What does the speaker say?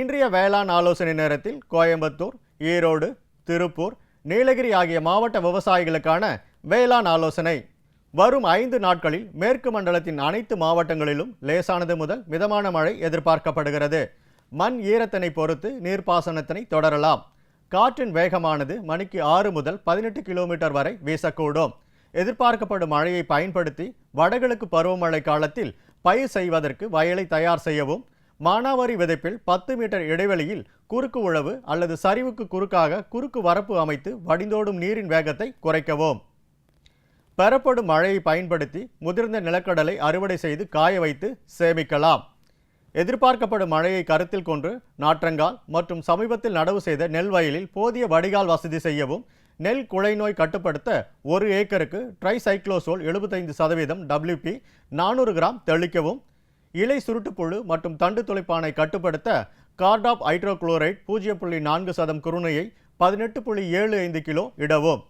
இன்றைய வேளாண் ஆலோசனை நேரத்தில் கோயம்புத்தூர் ஈரோடு திருப்பூர் நீலகிரி ஆகிய மாவட்ட விவசாயிகளுக்கான வேளாண் ஆலோசனை. வரும் ஐந்து நாட்களில் மேற்கு மண்டலத்தின் அனைத்து மாவட்டங்களிலும் லேசானது முதல் மிதமான மழை எதிர்பார்க்கப்படுகிறது. மண் ஈரத்தினை பொறுத்து நீர்ப்பாசனத்தினை தொடரலாம். காற்றின் வேகமானது மணிக்கு ஆறு முதல் பதினெட்டு கிலோமீட்டர் வரை வீசக்கூடும். எதிர்பார்க்கப்படும் மழையை பயன்படுத்தி வடகிழக்கு பருவமழை காலத்தில் பயிர் செய்வதற்கு வயலை தயார் செய்யவும் மானாவாரி விதைப்பில் பத்து மீட்டர் இடைவெளியில் குறுக்கு உழவு அல்லது சரிவுக்கு குறுக்காக குறுக்கு வரப்பு அமைத்து வடிந்தோடும் நீரின் வேகத்தை குறைக்கவும். பெறப்படும் மழையை பயன்படுத்தி முதிர்ந்த நிலக்கடலை அறுவடை செய்து காய வைத்து சேமிக்கலாம். எதிர்பார்க்கப்படும் மழையை கருத்தில் கொண்டு நாற்றங்கால் மற்றும் சமீபத்தில் நடவு செய்த நெல் வயலில் போதிய வடிகால் வசதி செய்யவும் நெல் குழைநோய் கட்டுப்படுத்த ஒரு ஏக்கருக்கு ட்ரைசைக்ளோசோல் எழுபத்தைந்து சதவீதம் டபிள்யூபி நானூறு கிராம் தெளிக்கவும் இலை சுருட்டுப்புழு மற்றும் தண்டு துளைப்பானை கட்டுப்படுத்த கார்டாப் ஹைட்ரோகுளோரைட் பூஜ்ஜியம் புள்ளி நான்கு சதம் குருணையை பதினெட்டு புள்ளி ஏழு ஐந்து கிலோ இடவும்.